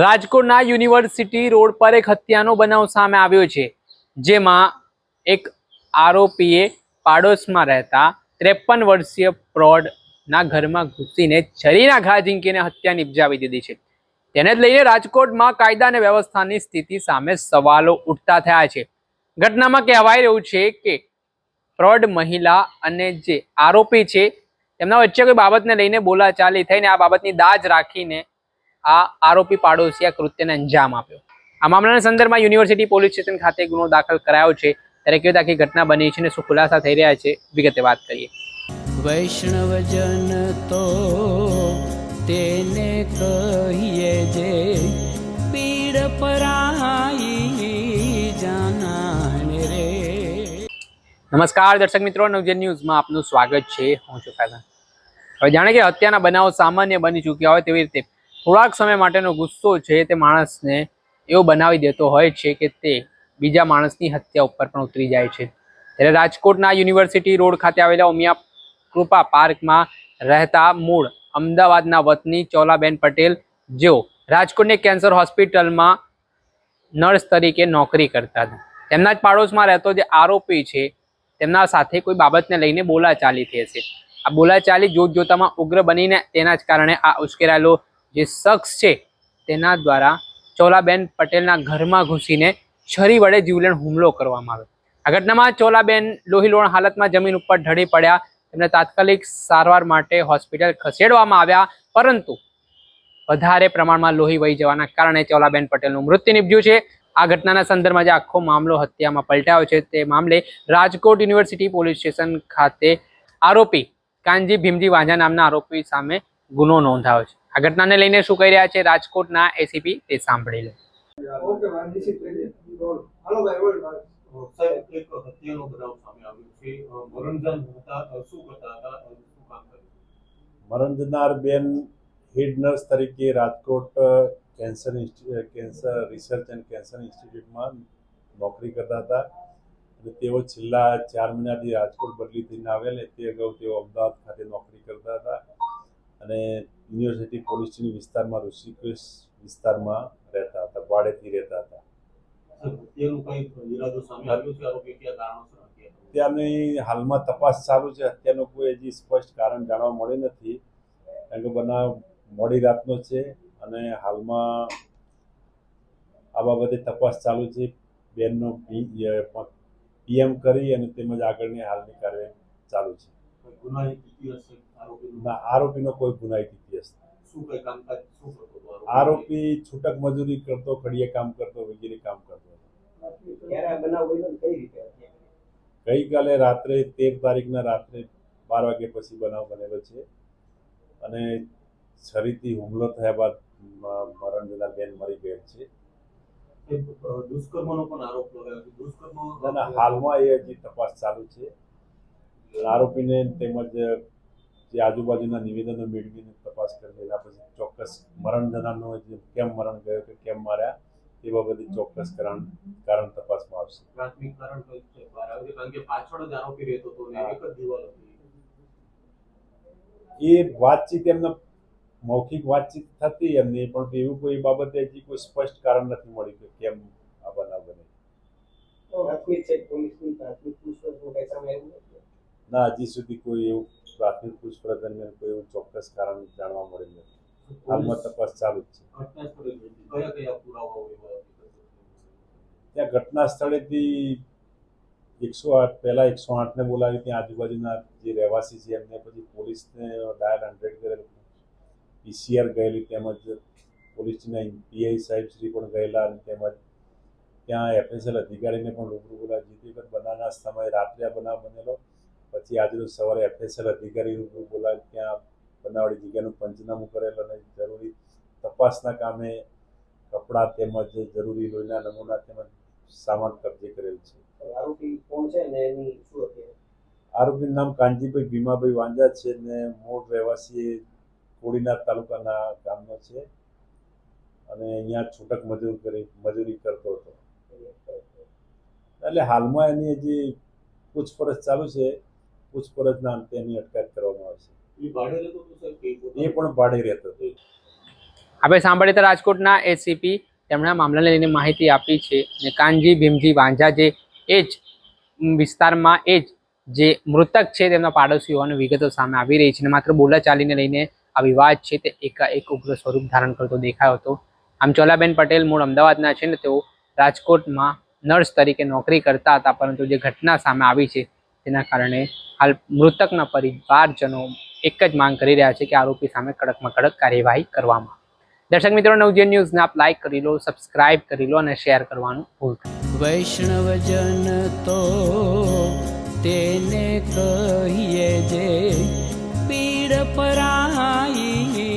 રાજકોટના university road પર એક હત્યાનો બનાવ સામે આવ્યો છે, જેમાં એક આરોપીએ પાડોશમાં રહેતા ત્રેપન વર્ષીય પ્રૌઢના ઘરમાં ઘૂસીને છરીના ઘા ઝીંકીને હત્યા નિપજાવી દીધી છે. તેને લઈને રાજકોટમાં કાયદા અને વ્યવસ્થાની સ્થિતિ સામે સવાલો ઉઠતા થયા છે. ઘટનામાં કહેવાય રહ્યું છે કે પ્રૌઢ મહિલા અને જે આરોપી છે, તેમના વચ્ચે કોઈ બાબતને લઈને બોલાચાલી થઈને આ બાબતની દાજ રાખીને આ આરોપી પાડોશી આ કૃત્યને અંજામ આપ્યો. આ મામલાના સંદર્ભમાં યુનિવર્સિટી પોલીસ સ્ટેશન ખાતે ગુનો દાખલ કરાયો છે. ત્યારે કેવી આખી ઘટના બની છે અને શું ખુલાસા થઈ રહ્યા છે વિગતે વાત કરીએ. વૈષ્ણવજન તો તેને કહીએ જે પીડ પરાઈ જાનાને રે. નમસ્કાર દર્શક મિત્રો નવજન ન્યૂઝમાં આપનું સ્વાગત છે. હું છું ફૈઝાન. હવે જાણે કે હત્યાના બનાવો સામાન્ય બની ચૂક્યા હોય તેવી રીતે થોડાક સમય માટેનો ગુસ્સો છે તે માણસને એવો બનાવી દેતો હોય છે કે તે બીજા માણસની હત્યા ઉપર પણ ઉતરી જાય છે. ત્યારે રાજકોટના યુનિવર્સિટી રોડ ખાતે આવેલા ઉમિયા કૃપા પાર્કમાં રહેતા મૂળ અમદાવાદના વતની ચોલાબેન પટેલ, જેઓ રાજકોટની કેન્સર હોસ્પિટલમાં નર્સ તરીકે નોકરી કરતા હતા. તેમના જ પાડોશમાં રહેતો જે આરોપી છે, તેમના સાથે કોઈ બાબતને લઈને બોલાચાલી થઈ હશે આ બોલાચાલી જોત જોતામાં ઉગ્ર બનીને તેના જ કારણે આ ઉશ્કેરાયેલો જે શખ્સ છે, તેના દ્વારા ચોલાબેન પટેલના ઘરમાં ઘૂસીને છરી વડે જીવલેણ હુમલો કરવામાં આવ્યો. આ ઘટનામાં ચોલાબેન લોહીલોણ હાલતમાં જમીન ઉપર ઢળી પડ્યા. તેમને તાત્કાલિક સારવાર માટે હોસ્પિટલ ખસેડવામાં આવ્યા, પરંતુ વધારે પ્રમાણમાં લોહી વહી જવાના કારણે ચોલાબેન પટેલનું મૃત્યુ નિપજ્યું છે. આ ઘટનાના સંદર્ભમાં જે આખો મામલો હત્યામાં પલટાયો છે, તે મામલે રાજકોટ યુનિવર્સિટી પોલીસ સ્ટેશન ખાતે આરોપી કાનજી ભીમજી વાંઝા નામના આરોપી સામે ગુનો નોંધાયો છે. આ ઘટનાને લઈને શું કહી રહ્યા છે રાજકોટના એસીપી તે સાંભળી લે. ઓકે ભાઈ ડિસિપ્લિન રોલ હાલો ભાઈ રોલ ભાઈ સાહેબ એક હત્યાનો બનાવ સામે આવ્યો છે. અ, મરણજાન હતા અ, શું કરતા હતા અને શું કામ કર્યું? મરણ જનાર બેન હેડ નર્સ તરીકે Rajkot cancer cancer research and cancer ઇન્સ્ટિટ્યૂટમાં નોકરી કરતા હતા. અને તેઓ છેલ્લા ચાર મહિનાથી રાજકોટ બદલી થઈને આવેલ. તે અગાઉ તેઓ અમદાવાદ ખાતે નોકરી કરતા હતા. અને યુનિવર્સિટી પોલીસની વિસ્તારમાં ઋષિકેશ વિસ્તારમાં રહેતા હતા વાડેથી રહેતા હતા? હત્યાની હાલમાં તપાસ ચાલુ છે. હત્યાનું કોઈ હજી સ્પષ્ટ કારણ જાણવા મળ્યું નથી કારણ કે બનાવ મોડી રાતનો છે અને હાલમાં આ બાબતે તપાસ ચાલુ છે. બેનનો પીએમ કરી અને તેમજ આગળની હાલની કાર્યવાહી ચાલુ છે. આરોપીનો? ના આરોપીનો કોઈ ગુનાહિત ઇતિહાસ આરોપી? આરોપી છૂટક મજૂરી કરતો કડીએ કામ કરતો વગેરે કામ કરતો? ગઈકાલે રાત્રે તેર તારીખના રાત્રે બાર વાગ્યા પછી બનાવ બનેલો છે. અને છરીથી હુમલો થયા બાદ મરણ જનાર બેન મરી ગયેલ છે. દુષ્કર્મનો પણ આરોપ લગાવ્યો દુષ્કર્મ હાલમાં એ હજી તપાસ ચાલુ છે. આરોપીને તેમજ જે આજુબાજુના નિવેદનો મેળવીને તપાસ કરી એના પછી ચોક્કસ મરણ જનારનો જે કેમ મરણ ગયો કે કેમ માર્યા એ બાબતે ચોક્કસ કારણ કારણ તપાસમાં આવશે. પ્રાથમિક કારણ કઈ છે. કારણ કે પાછળ જ આરોપી રહેતો હતો ને એક જ દિવાલ હતી. એ વાતચીત એમને મૌખિક વાતચીત થતી એમની પણ એવું કોઈ બાબતે હજી કોઈ સ્પષ્ટ કારણ નથી મળ્યું કે કેમ આ બનાવ બને. પ્રાથમિક છે પોલીસની પ્રાથમિક પૂછપરછમાં કઈ સામે આવ્યું ના હજી સુધી કોઈ એવું પ્રાથમિક પૂછપરછ દરમિયાન કોઈ એવું ચોક્કસ કારણ જાણવા મળ્યું નથી. હાલમાં તપાસ ચાલુ જ છે? ત્યાં ઘટના સ્થળેથી એકસો આઠ પહેલાં એકસો આઠને બોલાવી ત્યાં આજુબાજુના જે રહેવાસી છે એમને પછી પોલીસને ડાયલ હંડ્રેડ કરેલ. પીસીઆર ગયેલી તેમજ પોલીસના પીઆઈ સાહેબ શ્રી પણ ગયેલા અને તેમજ ત્યાં એફએસએલ અધિકારીને પણ રૂબરૂ બોલાવી. જે તે બનાવના સમયે રાત્રે આ બનાવ બનેલો. પછી આજરોજ સવારે એફએસએલ અધિકારી બોલાવી ત્યાં બનાવડી જગ્યાનું પંચનામું કરેલ અને જરૂરી તપાસના કામે કપડાં તેમજ જરૂરી લોહીના નમૂના તેમજ સામાન કબજે કરેલ છે. આરોપી કોણ છે ને એની શું હતી આરોપીનું નામ કાનજીભાઈ ભીમાભાઈ વાંજા છે ને મૂળ રહેવાસી કોડીનાર તાલુકાના ગામનો છે અને અહીંયા છૂટક મજૂર કરી મજૂરી કરતો હતો. એટલે હાલમાં એની હજી પૂછપરછ ચાલુ છે. પૂછપરછના અંતે એની અટકાયત કરવામાં આવશે એ પણ ભાડે રહેતો હતો. આપણે સાંભળીએ તો રાજકોટના એસીપી તેમણે આ મામલાને લઈને માહિતી આપી છે અને કાનજી ભીમજી વાંઝા જે એ જ વિસ્તારમાં એ જ જે મૃતક છે તેમના પાડોશી હોવાની વિગતો સામે આવી રહી છે અને માત્ર બોલાચાલીને લઈને આ વિવાદ છે તે એકાએક ઉગ્ર સ્વરૂપ ધારણ કરતો દેખાયો હતો. આમ ચોલાબેન પટેલ મૂળ અમદાવાદના છે ને તેઓ રાજકોટમાં નર્સ તરીકે નોકરી કરતા હતા પરંતુ જે ઘટના સામે આવી છે તેના કારણે હાલ મૃતકના પરિવારજનો એક જ માંગ કરી રહ્યા છે કે આરોપી સામે કડકમાં કડક કાર્યવાહી કરવામાં. દર્શક મિત્રો, નવજીવન ન્યૂઝને આપ લાઈક કરી લો સબસ્ક્રાઇબ કરી લો અને શેર કરવાનું ભૂલતા. વૈષ્ણવજન તો તેને કહીએ જે પીડ પરાઈ